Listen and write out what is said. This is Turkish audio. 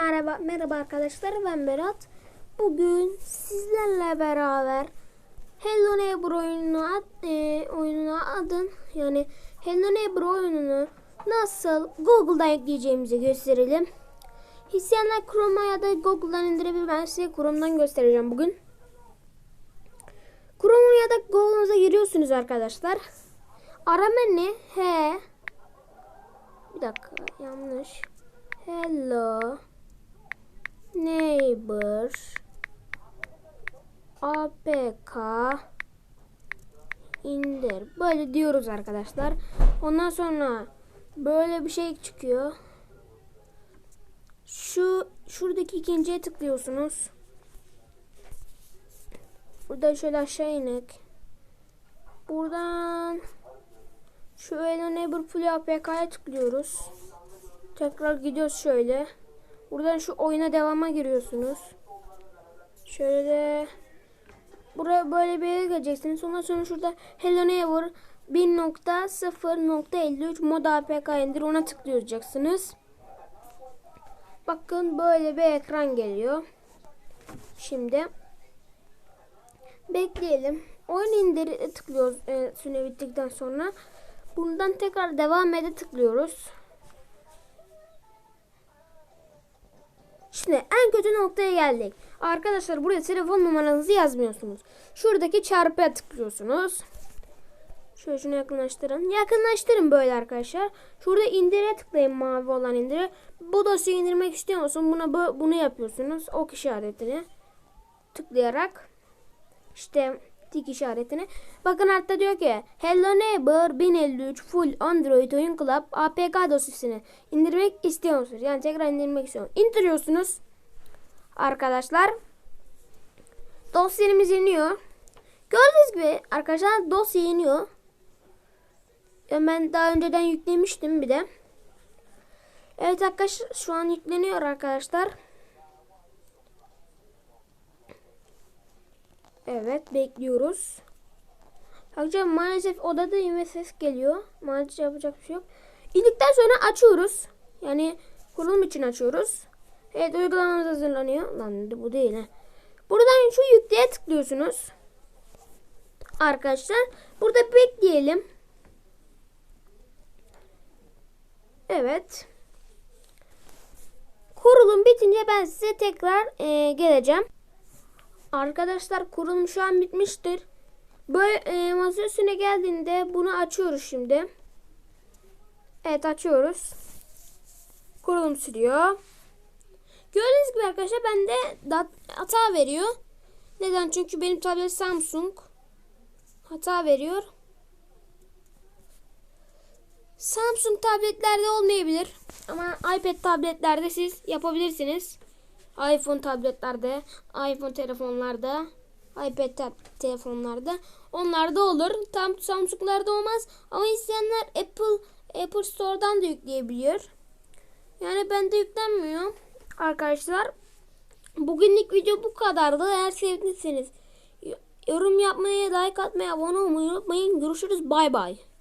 Merhaba, merhaba arkadaşlar ben Berat. Bugün sizlerle beraber Hello Neighbor oyununa, ad, e, oyununa adın yani Hello Neighbor oyununu nasıl Google'dan yükleyeceğimizi gösterelim. İsteyenler Chrome'a ya da Google'dan indirebilir. Ben size Chrome'dan göstereceğim bugün. Chrome'a ya da Google'unuza giriyorsunuz arkadaşlar. Arama ne? He. Bir dakika yanlış. Hello neighbor apk indir. Böyle diyoruz arkadaşlar. Ondan sonra böyle bir şey çıkıyor. Şu şuradaki ikinciye tıklıyorsunuz. Burada şöyle aşağı inek. Buradan Hello Neighbor Full APK'ya tıklıyoruz. Tekrar gidiyoruz şöyle. Buradan şu oyuna devama giriyorsunuz. Şöyle buraya böyle bir yere geleceksiniz. Ondan sonra şurada Hello Neighbor 1.0.53 mod APK indir ona tıklayacaksınız. Bakın böyle bir ekran geliyor. Şimdi bekleyelim. Oyun indir tıklıyoruz e, süre bittikten sonra. Bundan tekrar devam ede tıklıyoruz. Şimdi en kötü noktaya geldik. Arkadaşlar buraya telefon numaranızı yazmıyorsunuz. Şuradaki çarpıya tıklıyorsunuz. Şöyle şunu yakınlaştırın. Yakınlaştırın böyle arkadaşlar. Şurada indire tıklayın mavi olan indire. Bu dosyayı indirmek istiyor musun? Buna bunu yapıyorsunuz. Ok işaretini tıklayarak işte tik işaretini. Bakın hatta diyor ki Hello Neighbor 1053 Full Android Oyun Club APK dosyasını indirmek istiyor musunuz? Yani tekrar indirmek istiyor. İndiriyorsunuz. Arkadaşlar dosyamız iniyor. Gördüğünüz gibi arkadaşlar dosya iniyor. Ben daha önceden yüklemiştim bir de. Evet arkadaşlar şu an yükleniyor arkadaşlar. Evet bekliyoruz. Arkadaşlar maalesef odadayım ve ses geliyor. Maalesef yapacak bir şey yok. İndikten sonra açıyoruz. Yani kurulum için açıyoruz. Evet uygulamamız hazırlanıyor. Lan bu değil he. Buradan şu yükleye tıklıyorsunuz. Arkadaşlar burada bekleyelim. Evet. Kurulum bitince ben size tekrar e, geleceğim. Arkadaşlar kurulum şu an bitmiştir. Böyle e, masa geldiğinde bunu açıyoruz şimdi. Evet açıyoruz. Kurulum sürüyor. Gördüğünüz gibi arkadaşlar bende hata veriyor. Neden? Çünkü benim tablet Samsung. Hata veriyor. Samsung tabletlerde olmayabilir. Ama iPad tabletlerde siz yapabilirsiniz iPhone tabletlerde, iPhone telefonlarda, iPad telefonlarda onlarda olur. Tam Samsung'larda olmaz ama isteyenler Apple Apple Store'dan da yükleyebiliyor. Yani bende yüklenmiyor. Arkadaşlar bugünlük video bu kadardı. Eğer sevdiyseniz yorum yapmayı, like atmayı, abone olmayı unutmayın. Görüşürüz. Bay bay.